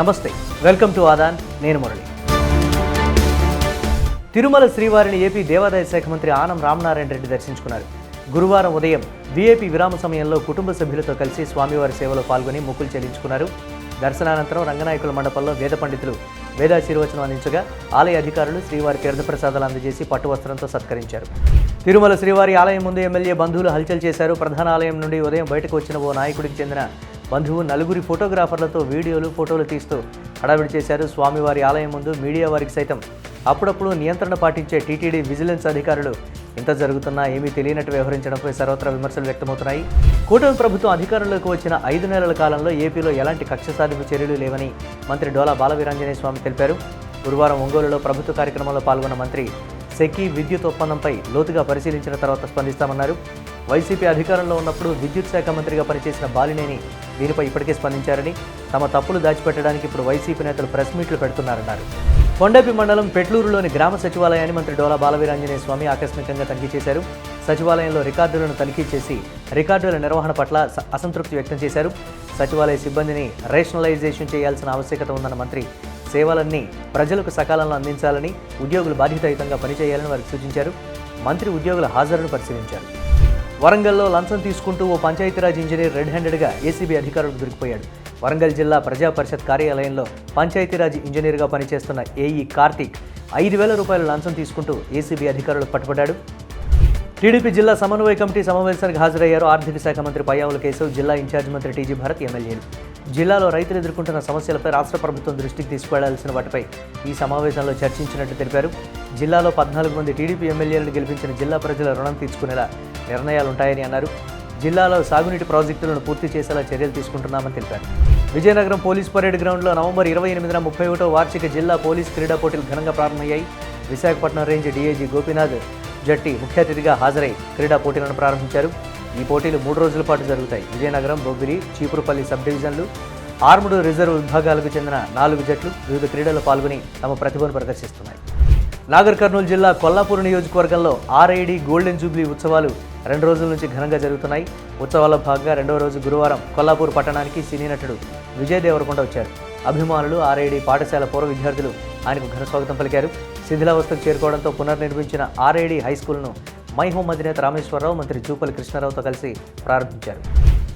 నమస్తే welcome to Aadan నేను మురళి. తిరుమల శ్రీవారిని ఏపీ దేవాదాయ శాఖ మంత్రి ఆనం రామనారాయణ రెడ్డి దర్శించుకున్నారు. గురువారం ఉదయం వీఐపీ విరామ సమయంలో కుటుంబ సభ్యులతో కలిసి స్వామివారి సేవలో పాల్గొని మొక్కులు చెల్లించుకున్నారు. దర్శనానంతరం రంగనాయకుల మండపంలో వేద పండితులు వేదాశీర్వచనం అందించగా ఆలయ అధికారులు శ్రీవారి తీర్థప్రసాదాలు అందజేసి పట్టు వస్త్రంతో సత్కరించారు. తిరుమల శ్రీవారి ఆలయం ముందు ఎమ్మెల్యే బంధువులు హల్చల్ చేశారు. ప్రధాన ఆలయం నుండి ఉదయం బయటకు వచ్చిన ఓ నాయకుడికి చెందిన బంధువు నలుగురి ఫోటోగ్రాఫర్లతో వీడియోలు ఫోటోలు తీస్తూ హడావిడి చేశారు స్వామివారి ఆలయం ముందు మీడియా వారికి సైతం. అప్పుడప్పుడు నియంత్రణ పాటించే టీటీడీ విజిలెన్స్ అధికారులు ఇంత జరుగుతున్నా ఏమీ తెలియనట్టు వ్యవహరించడంపై సర్వత్రా విమర్శలు వ్యక్తమవుతున్నాయి. కూటమి ప్రభుత్వం అధికారంలోకి వచ్చిన ఐదు నెలల కాలంలో ఏపీలో ఎలాంటి కక్ష సాధింపు చర్యలు లేవని మంత్రి డోలా బాలవీరాంజనేయ స్వామి తెలిపారు. గురువారం ఒంగోలులో ప్రభుత్వ కార్యక్రమంలో పాల్గొన్న మంత్రి సెకీ విద్యుత్ ఒప్పందంపై లోతుగా పరిశీలించిన తర్వాత స్పందిస్తామన్నారు. వైసీపీ అధికారంలో ఉన్నప్పుడు విద్యుత్ శాఖ మంత్రిగా పనిచేసిన బాలినేని దీనిపై ఇప్పటికే స్పందించారని తమ తప్పులు దాచిపెట్టడానికి ఇప్పుడు వైసీపీ నేతలు ప్రెస్ మీట్లు పెడుతున్నారన్నారు. కొండపి మండలం పెట్లూరులోని గ్రామ సచివాలయాన్ని మంత్రి డోలా బాలవీరాంజనేయ స్వామి ఆకస్మికంగా తనిఖీ చేశారు. సచివాలయంలో రికార్డులను తనిఖీ చేసి రికార్డుల నిర్వహణ పట్ల అసంతృప్తి వ్యక్తం చేశారు. సచివాలయ సిబ్బందిని రేషనలైజేషన్ చేయాల్సిన ఆవశ్యకత ఉందన్న మంత్రి సేవలన్నీ ప్రజలకు సకాలంలో అందించాలని ఉద్యోగులు బాధ్యతాయుతంగా పనిచేయాలని వారికి సూచించారు. మంత్రి ఉద్యోగుల హాజరును పరిశీలించారు. వరంగల్లో లంచం తీసుకుంటూ ఓ పంచాయతీరాజ్ ఇంజనీర్ రెడ్ హ్యాండెడ్గా ఏసీబీ అధికారులకు దొరికిపోయాడు. వరంగల్ జిల్లా ప్రజా పరిషత్ కార్యాలయంలో పంచాయతీరాజ్ ఇంజనీర్గా పనిచేస్తున్న ఏఈ కార్తీక్ ఐదు వేల రూపాయల లంచం తీసుకుంటూ ఏసీబీ అధికారులకు పట్టుబడ్డాడు. టీడీపీ జిల్లా సమన్వయ కమిటీ సమావేశానికి హాజరయ్యారు ఆర్థిక శాఖ మంత్రి పయ్యావుల కేశవ్ జిల్లా ఇన్ఛార్జ్ మంత్రి టీజీ భరత్ ఎమ్మెల్యేలు. జిల్లాలో రైతులు ఎదుర్కొంటున్న సమస్యలపై రాష్ట్ర ప్రభుత్వం దృష్టికి తీసుకువెళ్ళాల్సిన వాటిపై ఈ సమావేశంలో చర్చించినట్టు తెలిపారు. జిల్లాలో పద్నాలుగు మంది టీడీపీ ఎమ్మెల్యేలను గెలిపించిన జిల్లా ప్రజల రుణం తీర్చుకునేలా నిర్ణయాలుంటాయని అన్నారు. జిల్లాలో సాగునీటి ప్రాజెక్టులను పూర్తి చేసేలా చర్యలు తీసుకుంటున్నామని తెలిపారు. విజయనగరం పోలీస్ పరేడ్ గ్రౌండ్లో నవంబర్ ఇరవై ఎనిమిదిన ముప్పై ఒకటో వార్షిక జిల్లా పోలీస్ క్రీడా పోటీలు ఘనంగా ప్రారంభమయ్యాయి. విశాఖపట్నం రేంజ్ డీఐజీ గోపీనాథ్ జట్టి ముఖ్య అతిథిగా హాజరై క్రీడా పోటీలను ప్రారంభించారు. ఈ పోటీలు మూడు రోజుల పాటు జరుగుతాయి. విజయనగరం బొబ్బిలి చీపురుపల్లి సబ్ డివిజన్లు ఆర్ముడు రిజర్వ్ విభాగాలకు చెందిన నాలుగు జట్లు వివిధ క్రీడల్లో పాల్గొని తమ ప్రతిభను ప్రదర్శిస్తున్నాయి. నాగర్ కర్నూలు జిల్లా కొల్లాపూర్ నియోజకవర్గంలో ఆర్ఐడి గోల్డెన్ జూబ్లీ ఉత్సవాలు రెండు రోజుల నుంచి ఘనంగా జరుగుతున్నాయి. ఉత్సవాల్లో భాగంగా రెండవ రోజు గురువారం కొల్లాపూర్ పట్టణానికి సినీ నటుడు విజయ్ దేవరకొండ వచ్చారు. అభిమానులు ఆర్ఐడి పాఠశాల పూర్వ విద్యార్థులు ఆయనకు ఘన స్వాగతం పలికారు. శిథిలావస్థకు చేరుకోవడంతో పునర్నిర్మించిన ఆర్ఐడి హై స్కూల్ను మై హోం అధినేత రామేశ్వరరావు మంత్రి జూపల్లి కృష్ణారావుతో కలిసి ప్రారంభించారు.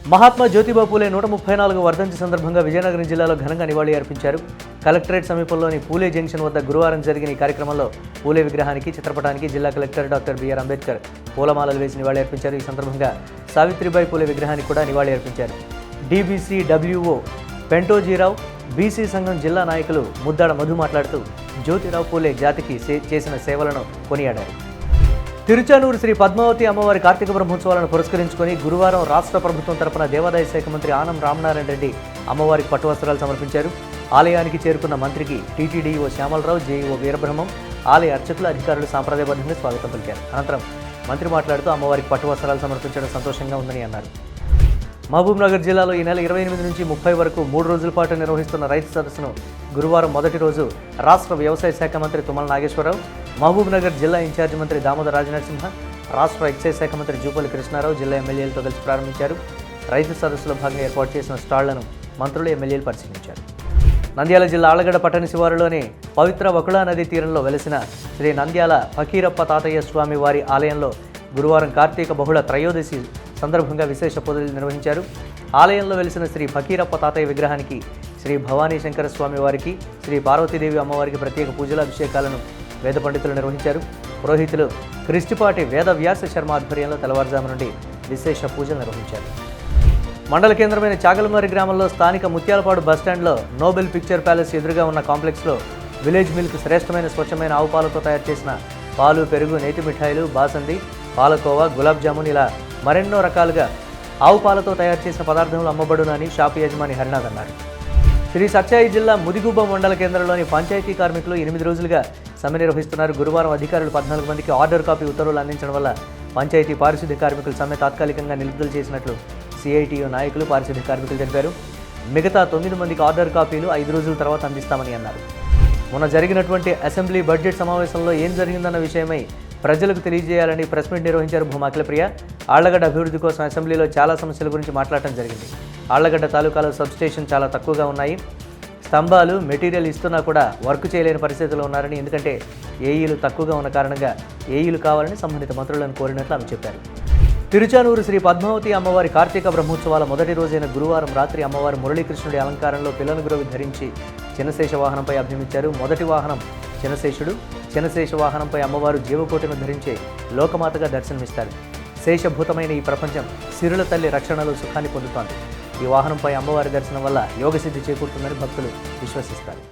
మహాత్మా జ్యోతిబా పూలే నూట ముప్పై నాలుగు వర్ధంతి సందర్భంగా విజయనగరం జిల్లాలో ఘనంగా నివాళి అర్పించారు. కలెక్టరేట్ సమీపంలోని పూలే జంక్షన్ వద్ద గురువారం జరిగిన ఈ కార్యక్రమంలో పూలే విగ్రహానికి చిత్రపటానికి జిల్లా కలెక్టర్ డాక్టర్ బిఆర్ అంబేద్కర్ పూలమాలలు వేసి నివాళి అర్పించారు. ఈ సందర్భంగా సావిత్రిబాయి పూలే విగ్రహానికి కూడా నివాళి అర్పించారు. డీబీసీ డబ్ల్యూఓ పెంటోజీరావు బీసీ సంఘం జిల్లా నాయకులు ముద్దాడ మధు మాట్లాడుతూ జ్యోతిరావు పూలే జాతికి సే- చేసిన సేవలను కొనియాడారు. తిరుచానూరు శ్రీ పద్మావతి అమ్మవారి కార్తీక బ్రహ్మోత్సవాలను పురస్కరించుకొని గురువారం రాష్ట్ర ప్రభుత్వం తరపున దేవాదాయ శాఖ మంత్రి ఆనం రామనారాయణ రెడ్డి అమ్మవారికి పట్టు వస్త్రాలు సమర్పించారు. ఆలయానికి చేరుకున్న మంత్రికి టీటీడీఓ శ్యామలరావు జేఈఓ వీరబ్రహ్మం ఆలయ అర్చకులు అధికారులు సాంప్రదాయబద్ధంగా స్వాగతం పలికారు. అనంతరం మంత్రి మాట్లాడుతూ అమ్మవారికి పట్టు వస్త్రాలు సమర్పించడం సంతోషంగా ఉందని అన్నారు. మహబూబ్ నగర్ జిల్లాలో ఈ నెల ఇరవై ఎనిమిది నుంచి ముప్పై వరకు మూడు రోజుల పాటు నిర్వహిస్తున్న రైతు సదస్సును గురువారం మొదటి రోజు రాష్ట్ర వ్యవసాయ శాఖ మంత్రి తుమ్మల నాగేశ్వరరావు మహబూబ్నగర్ జిల్లా ఇన్ఛార్జి మంత్రి దామోదర రాజనరసింహ రాష్ట్ర ఎక్సైజ్ శాఖ మంత్రి జూపల్లి కృష్ణారావు జిల్లా ఎమ్మెల్యేలతో కలిసి ప్రారంభించారు. రైతు సదస్సులో భాగంగా ఏర్పాటు చేసిన స్టాళ్ళను మంత్రులు ఎమ్మెల్యేలు పరిశీలించారు. నంద్యాల జిల్లా ఆలగడ పట్టణ శివారులోని పవిత్ర వకుళా నదీ తీరంలో వెలసిన శ్రీ నంద్యాల ఫకీరప్ప తాతయ్య స్వామి వారి ఆలయంలో గురువారం కార్తీక బహుళ త్రయోదశి సందర్భంగా విశేష పూజలు నిర్వహించారు. ఆలయంలో వెలిసిన శ్రీ ఫకీరప్ప తాతయ్య విగ్రహానికి శ్రీ భవానీ శంకర స్వామి వారికి శ్రీ పార్వతీదేవి అమ్మవారికి ప్రత్యేక పూజల అభిషేకాలను వేద పండితులు నిర్వహించారు. పురోహితులు క్రిస్టిపాటి వేద వ్యాస శర్మ ఆధ్వర్యంలో తెల్లవారుజాము నుండి విశేష పూజలు నిర్వహించారు. మండల కేంద్రమైన చాకలమారి గ్రామంలో స్థానిక ముత్యాలపాడు బస్టాండ్లో నోబెల్ పిక్చర్ ప్యాలెస్ ఎదురుగా ఉన్న కాంప్లెక్స్లో విలేజ్ మిల్క్ శ్రేష్టమైన స్వచ్ఛమైన ఆవు పాలతో తయారు చేసిన పాలు పెరుగు నేతి మిఠాయిలు బాసంది పాలకోవా గులాబ్ జామున్ ఇలా మరెన్నో రకాలుగా ఆవు పాలతో తయారు చేసిన పదార్థములు అమ్మబడునని షాపు యజమాని హరినాథ్ అన్నారు. శ్రీ సత్యాయి జిల్లా ముదిగుబ్బ మండల కేంద్రంలోని పంచాయతీ కార్మికులు ఎనిమిది రోజులుగా సమ్మె నిర్వహిస్తున్నారు. గురువారం అధికారులు పద్నాలుగు మందికి ఆర్డర్ కాపీ ఉత్తర్వులు అందించడం వల్ల పంచాయతీ పారిశుద్ధ్య కార్మికులు సమ్మె తాత్కాలికంగా నిలుపుదల చేసినట్లు సిఐటియు నాయకులు పారిశుద్ధ్య కార్మికులు తెలిపారు. మిగతా తొమ్మిది మందికి ఆర్డర్ కాపీలు ఐదు రోజుల తర్వాత అందిస్తామని అన్నారు. మొన్న జరిగినటువంటి అసెంబ్లీ బడ్జెట్ సమావేశంలో ఏం జరిగిందన్న విషయమై ప్రజలకు తెలియజేయాలని ప్రెస్ మీట్ నిర్వహించారు భూమాఖిలప్రియ ఆళ్ళగడ్డ అభివృద్ధి కోసం అసెంబ్లీలో చాలా సమస్యల గురించి మాట్లాడటం జరిగింది. ఆళ్ళగడ్డ తాలూకాలో సబ్ స్టేషన్ చాలా తక్కువగా ఉన్నాయి. స్తంభాలు మెటీరియల్ ఇస్తున్నా కూడా వర్క్ చేయలేని పరిస్థితిలో ఉన్నారని ఎందుకంటే ఏఈలు తక్కువగా ఉన్న కారణంగా ఏఈలు కావాలని సంబంధిత మంత్రులను కోరినట్లు ఆమె చెప్పారు. తిరుచానూరు శ్రీ పద్మావతి అమ్మవారి కార్తీక బ్రహ్మోత్సవాల మొదటి రోజైన గురువారం రాత్రి అమ్మవారు మురళీకృష్ణుడి అలంకారంలో పిల్లల గురువు ధరించి చిన్నశేష వాహనంపై అభినమించారు. మొదటి వాహనం చినశేషుడు. చిన్నశేష వాహనంపై అమ్మవారు జీవకోటిను ధరించే లోకమాతగా దర్శనమిస్తారు. శేషభూతమైన ఈ ప్రపంచం సిరుల తల్లి రక్షణలో సుఖాన్ని పొందుతోంది. ఈ వాహనంపై అమ్మవారి దర్శనం వల్ల యోగసిద్ధి చేకూరుతుందని భక్తులు విశ్వసిస్తారు.